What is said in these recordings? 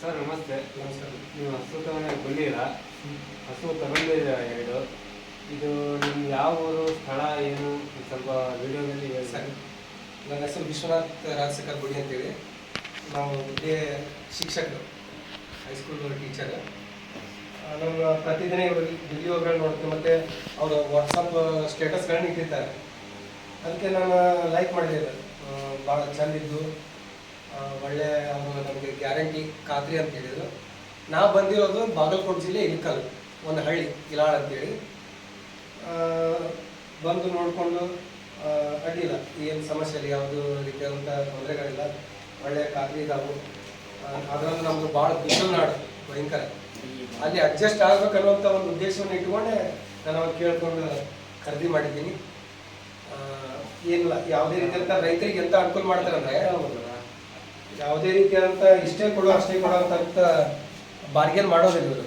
Sir, ನಮಸ್ತೆ. ನಮಸ್ಕಾರ. ನೀವು ಹಸು ತಗೊಂಡಾಗ ಬಂದಿರಾ ಹಸು ತಗೊಂಡಿದ್ದೀರಾ ಎರಡು. ಇದು ನಿಮ್ಮ ಯಾವ ಊರು, ಸ್ಥಳ, ಏನು? ಸ್ವಲ್ಪ ವಿಡಿಯೋದಲ್ಲಿ ಹೇಳಿ. ಸರ್, ನನ್ನ ಹೆಸರು ವಿಶ್ವನಾಥ್ ರಾಜಶೇಖರ್ ಗುಡಿ ಅಂತೇಳಿ. ನಾವು ವಿದ್ಯೆ ಶಿಕ್ಷಕರು ಹೈಸ್ಕೂಲ್ ಟೀಚರ್. ನಮ್ಮ ಪ್ರತಿದಿನ ಇವರು ವಿಡಿಯೋಗಳು ನೋಡ್ತೀವಿ, ಮತ್ತು ಅವರು ವಾಟ್ಸಪ್ ಸ್ಟೇಟಸ್ಗಳನ್ನ ಇಟ್ಟಿರ್ತಾರೆ. ಅದಕ್ಕೆ ನಾನು ಲೈಕ್ ಮಾಡಿದೆ. ಭಾಳ ಚೆಂದಿದ್ದು ಒಳ್ಳೆ ಅವರು ನಮಗೆ ಗ್ಯಾರಂಟಿ ಖಾತ್ರಿ ಅಂತ ಹೇಳಿದರು. ನಾವು ಬಂದಿರೋದು ಬಾಗಲಕೋಟೆ ಜಿಲ್ಲೆ ಇಳಕಲ್, ಒಂದು ಹಳ್ಳಿ ಇಲಾಳ್ ಅಂತೇಳಿ. ಬಂದು ನೋಡಿಕೊಂಡು ಅಡ್ಡಿಲ್ಲ. ಏನು ಸಮಸ್ಯೆ ಇಲ್ಲ, ಯಾವುದು ರೀತಿಯಾದಂಥ ತೊಂದರೆಗಳಿಲ್ಲ. ಒಳ್ಳೆ ಖಾತ್ರಿ ಇದಾವು. ಅದರಲ್ಲಿ ನಮ್ಮದು ಭಾಳ ಬಿಸಿಲು ನಾಡು, ಭಯಂಕರ. ಅಲ್ಲಿ ಅಡ್ಜಸ್ಟ್ ಆಗಬೇಕನ್ನುವಂಥ ಒಂದು ಉದ್ದೇಶವನ್ನು ಇಟ್ಕೊಂಡೆ ನಾನು ಅವ್ರು ಕೇಳ್ಕೊಂಡು ಖರೀದಿ ಮಾಡಿದ್ದೀನಿ. ಏನಿಲ್ಲ, ಯಾವುದೇ ರೀತಿಯಂಥ ರೈತರಿಗೆ ಎಂಥ ಅನುಕೂಲ ಮಾಡ್ತಾರಂದ್ರೆ ಯಾವುದೇ ರೀತಿಯಾದಂಥ ಇಷ್ಟೇ ಕೊಡು, ಅಷ್ಟೇ ಕೊಡು ಅಂತ ಬಾರ್ಗೇನ್ ಮಾಡೋದಿಲ್ಲ ಇವರು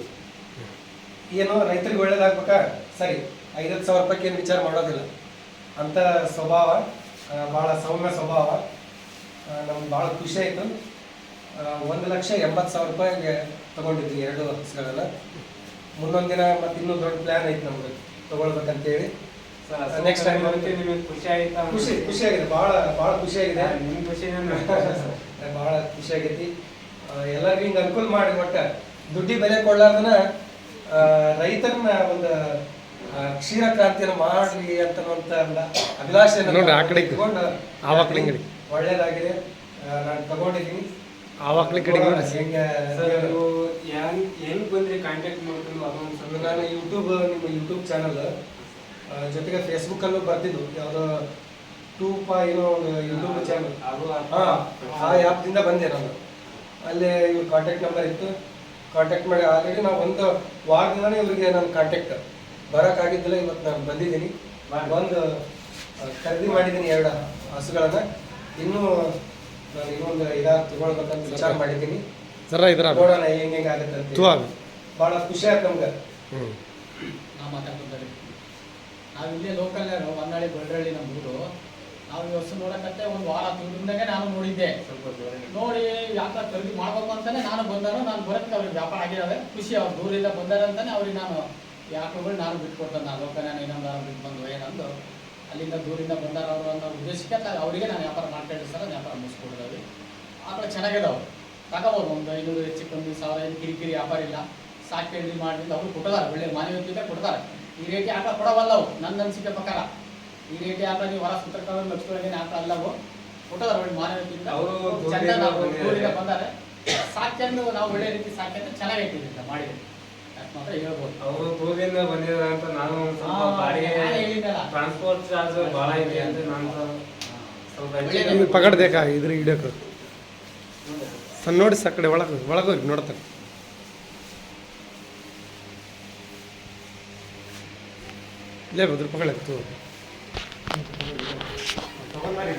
ಏನು, ರೈತರಿಗೆ ಒಳ್ಳೇದಾಗ್ಬೇಕಾ? ಸರಿ, ಐದತ್ತು ಸಾವಿರ ರೂಪಾಯಿಗೆ ಏನು ವಿಚಾರ ಮಾಡೋದಿಲ್ಲ. ಅಂತ ಸ್ವಭಾವ ಭಾಳ ಸೌಮ್ಯ ಸ್ವಭಾವ. ನಮ್ಗೆ ಭಾಳ ಖುಷಿ ಆಯಿತು. ಒಂದು ಲಕ್ಷ ಎಂಬತ್ತು ಸಾವಿರ ರೂಪಾಯಿಗೆ ತಗೊಂಡಿದ್ವಿ ಎರಡು ಹಸುಗಳನ್ನ ಮುಂದೊಂದು ದಿನ ಮತ್ತೆ ಇನ್ನೂ ದೊಡ್ಡ ಪ್ಲ್ಯಾನ್ ಐತೆ ನಮ್ಗೆ ತಗೊಳ್ಬೇಕಂತೇಳಿ. ಸರ್ ಟೈಮ್ Next time ನಿಮಗೆ ಖುಷಿ ಆಯ್ತಾ? ಖುಷಿ ಖುಷಿಯಾಗಿದೆ ಭಾಳ ಭಾಳ ಖುಷಿಯಾಗಿದೆ ನಿಮ್ಮ ಖುಷಿನ ಭಾಳ ಖುಷಿ ಆಗೈತಿ. ಆ, ಎಲ್ಲರಿಗೂ ಹಿಂಗೆ ಅನುಕೂಲ ಮಾಡಿ ಒಟ್ಟ ದುಡ್ಡಿ ಬೆಲೆ ಕೊಡ್ಲಾರ್ದನ ರೈತರನ್ನ ಒಂದು ಕ್ಷೀರ ಕ್ರಾಂತಿಯನ್ನು ಮಾಡಲಿ ಅಂತ ಅಭಿಲಾಷೆ ಕಡೆ. ಒಳ್ಳೇದಾಗಿದೆ. ನಾನು ತಗೊಂಡಿದ್ದೀನಿ. ಆ ವಾಕ್ಲಿಂಗ್ ಕಡೆಗೆ ನೋಡೋಣ ಹೆಂಗೆ ನೀವು ಹೆಂಗ್ ಹೆಂಗ್ ಬಂದ್ರಿ ಕಾಂಟ್ಯಾಕ್ಟ್ ಮಾಡ್ಕೊಂಡು ಅದೊಂದು ನಾನು ಯೂಟ್ಯೂಬ್ ನಿಮ್ಮ ಯೂಟ್ಯೂಬ್ ಚಾನಲ್ ಜೊತೆಗೆ ಫೇಸ್ಬುಕ್ ಅಲ್ಲೂ ಬರ್ತಿದ್ದು ಯಾವುದೋ ಟೂ ಪಾ ಏನೋ ಒಂದು ಯೂಟ್ಯೂಬ್ ಚಾನಲ್ ಅದು ಹಾ ಆ ಆ್ಯಪ್ದಿಂದ ಬಂದೆ ನಾನು. ಅಲ್ಲೇ ಇವ್ರ ಕಾಂಟ್ಯಾಕ್ಟ್ ನಂಬರ್ ಇತ್ತು. ಕಾಂಟ್ಯಾಕ್ಟ್ ಮಾಡಿ ಆಲ್ರೆಡಿ ನಾವು ಒಂದು ವಾರದಿಂದನೇ ಇವ್ರಿಗೆ ನನ್ನ ಕಾಂಟ್ಯಾಕ್ಟ್ ಬರೋಕ್ಕಾಗಿದ್ದಿಲ್ಲ ಇವತ್ತು ನಾನು ಬಂದಿದ್ದೀನಿ. ಒಂದು ಖರೀದಿ ಮಾಡಿದ್ದೀನಿ ಎರಡು ಹಸುಗಳನ್ನ. ಇನ್ನೂ ನಾನು ಇನ್ನೊಂದು ಐದಾರು ತಗೊಳ್ಬೇಕಂತ ವಿಚಾರ ಮಾಡಿದ್ದೀನಿ. ಸರ್ ಇದರ ನೋಡೋಣ ಹೆಂಗೆ ಹೆಂಗೆ ಆಗುತ್ತೆ ಅಂತ ಭಾಳ ಖುಷಿ ಆಯ್ತು ನಮ್ಗೆ. ಹ್ಞೂ ನಾವು ಇಲ್ಲೇ ಲೋಕಲ್ ಹೊನ್ನಾಳಿ ನಮ್ಮ ಊರು. ನಾವು ಈ ವರ್ಷ ನೋಡಕತ್ತೆ ಒಂದು ವಾರ ತಿಂಗಳಿಂದಾಗೆ ನಾನು ನೋಡಿದ್ದೆ. ನೋಡಿ ಯಾಕೆ ಖರೀದಿ ಮಾಡ್ಬೇಕು ಅಂತಾನೆ ನಾನು ಬಂದಾನು ನಾನು ಬರೋದಕ್ಕೆ ಅವ್ರಿಗೆ ವ್ಯಾಪಾರ ಆಗಿದ್ದಾವೆ ಖುಷಿ ಅವ್ರು ದೂರಿಂದ ಬಂದಾರ ಅಂತಾನೆ ಅವ್ರಿಗೆ ನಾನು ಯಾಕಗಳು ನಾನು ಬಿಟ್ಕೊಡ್ತಾನೆ. ನಾನು ಲೋಕ ನಾನು ಇನ್ನೊಂದು ಅವ್ರು ಬಿಟ್ಟು ಬಂದು ಏನಂದು? ಅಲ್ಲಿಂದ ದೂರಿಂದ ಬಂದಾರ ಅವರು ಅನ್ನೋ ಉದ್ದೇಶಕ್ಕೆ ಅವರಿಗೆ ನಾನು ವ್ಯಾಪಾರ ಮಾಡ್ಕೊಂಡು ಸರ್ ವ್ಯಾಪಾರ ಮುಗಿಸ್ಕೊಡ್ತೀವಿ ಆಕಳು ಚೆನ್ನಾಗಿದಾವೆ. ತಗೋಬೋದು ಒಂದು ಐನೂರು ಹೆಚ್ಚಿಗೆ ಒಂದು ಸಾವಿರ ಏನು ಕಿರಿಕಿರಿ ವ್ಯಾಪಾರ ಇಲ್ಲ. ಸಾಕೇಳಿ ಮಾಡಿದ್ರೆ ಅವರು ಕೊಟ್ಟದಾರೆ ಒಳ್ಳೆ ಮಾನವೀಯತೆ ಕೊಡ್ತಾರೆ ಈ ರೇಟಿ ಆಟ ಕೊಡವಲ್ಲವು ನನ್ನ ಅನಿಸಿಕೆ ಪ್ರಕಾರ. ಈ ರೇಟಿ ಆಟ ನೀವು ಹೊರ ಸುತ್ತಕೊಂಡು ಲಕ್ಷದೊಳಗೇನೆ ಆಟ ಅಲ್ಲವು ಕೊಟ್ಟದ ಒಳ್ಳೆ ಮಾನವೀಯತೆಯಿಂದ ಅವರು ಚಂದ ನಾವು. ಬಂದಾರೆ. ಸಾಕ್ಯನ್ನು ನಾವು ಒಳ್ಳೆ ರೀತಿ ಸಾಕ್ಯಂದ್ರೆ ಚೆನ್ನಾಗೈತಿ ಅಂತ ಮಾಡಿದೆ. ಅಷ್ಟು ಮಾತ್ರ ಹೇಳ್ಬೋದು. ಅವರು ದೂರದಿಂದ ಬಂದಿದ್ದಾರೆ ಅಂತ ನಾನು ಸ್ವಲ್ಪ ಬಾಡಿಗೆ ಟ್ರಾನ್ಸ್ಪೋರ್ಟ್ ಚಾರ್ಜ್ ಭಾಳ ಇದೆ ಅಂತ ನಾನು ಸ್ವಲ್ಪ ಪಕಡ್ಬೇಕಾ ಇದ್ರ ಹಿಡಿಯೋಕೆ? ಸಣ್ಣ ನೋಡಿ ಸಕ್ಕಡೆ ಕಡೆ ಒಳಗೆ ಒಳಗೋಗಿ ನೋಡ್ತಾರೆ. ಇಲ್ಲೇ ಒಂದು ರೂಪಾಯಿ ತಗೊಂಡ್ಬರ್ರಿ,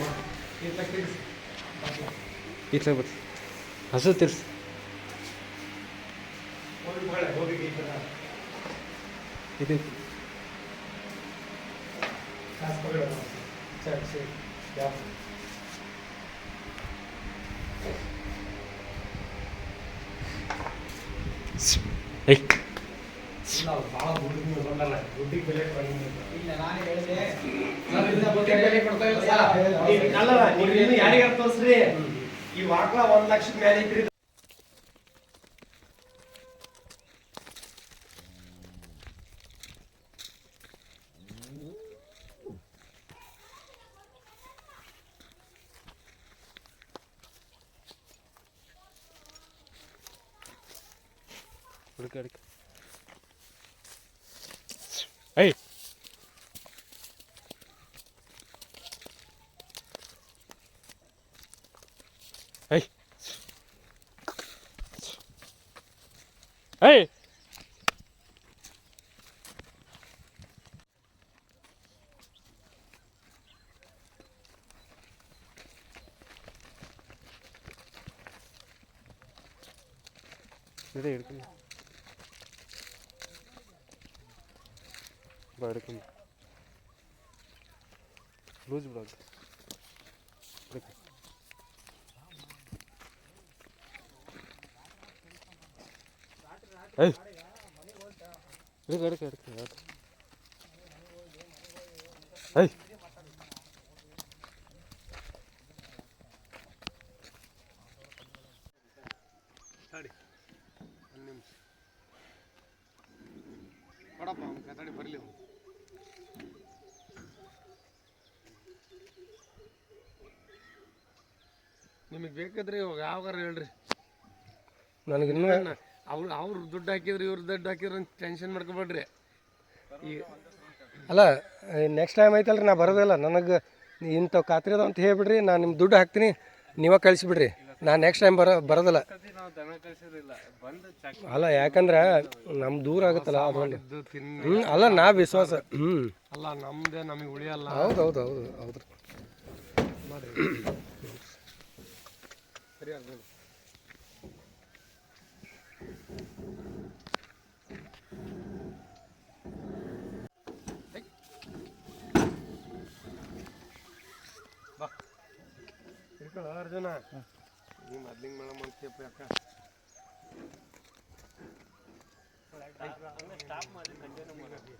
ಬರ್ತೀವಿ ಹಸು ತಿರ್ಸಿ. ಇದು. ಸರಿ ಸರಿ ಯಾವ ಐ ಭಾಳ ದುಡ್ಡು ಬಂದಲ್ಲ ದುಡ್ಡಿಗೆ ಬೆಲೆ ಕೊಡಂಗಿಲ್ಲ. ಇಲ್ಲ ನಾನೇ ಹೇಳಿದೆ ಅಲ್ಲಲ್ಲ ನೀವು ಇನ್ನು ತೋರ್ಸ್ರಿ ಈ ವಾಕ್ಲ ಒಂದ್ ಲಕ್ಷದ ಮೇಲೆ ഇത് എടുക്കുന്നു. എടുക്കുന്നു. ലൂസ് ബ്ലോക്ക് എടുക്കും. ഏയ്. എടുക്കുക എടുക്കുക ഏയ്. ನಿಮಗೆ ಬೇಕಾದ್ರೆ ಇವಾಗ ಯಾವಾಗಾರ ಹೇಳ್ರಿ. ನನಗಿನ್ನೂ ಅವ್ರು ಅವ್ರು ದುಡ್ಡು ಹಾಕಿದ್ರು ಇವ್ರು ದುಡ್ಡು ಹಾಕಿದ್ರು ಅಂತ ಟೆನ್ಷನ್ ಮಾಡ್ಕೊಬೇಡ್ರಿ. ಈ ಅಲ್ಲ ನೆಕ್ಸ್ಟ್ ಟೈಮ್ ಐತಲ್ರಿ ನಾ ಬರೋದಿಲ್ಲ ನನಗೆ ಇಂಥವು ಖಾತ್ರಿ ಅದ ಅಂತ ಹೇಳ್ಬಿಡ್ರಿ ನಾನು ನಿಮ್ಮ ದುಡ್ಡು ಹಾಕ್ತೀನಿ ನೀವೇ ಕಳಿಸ್ಬಿಡ್ರಿ. ನಾನು ನೆಕ್ಸ್ಟ್ ಟೈಮ್ ಬರೋ ಬರೋದಿಲ್ಲ. ಅಲ್ಲ ಯಾಕಂದ್ರೆ ನಮ್ಮ ದೂರ ಆಗುತ್ತಲ್ಲ ಅದೊಂದು ಹ್ಞೂ ಅಲ್ಲ ನಾ ವಿಶ್ವಾಸ ಹ್ಞೂ ಅಲ್ಲ ನಮ್ದೇ ನಮಗೆ ಉಳಿಯಲ್ಲ. ಹೌದು ಹೌದು ಹೌದು ಹೌದು ಅರ್ಜುನ್ ಬಾ ಇರ್ಕೊಳ್ಳ ಅರ್ಜುನ ನೀ ಮೊದ್ಲಿಂಗ್ ಮೇಳ ಮಾಡ್ತೀಯಪ್ಪ ಯಾಕ ಸ್ಟಾಪ್ ಮಾಡಿ ಕಂಟಿನ್ಯೂ ಮಾಡಿ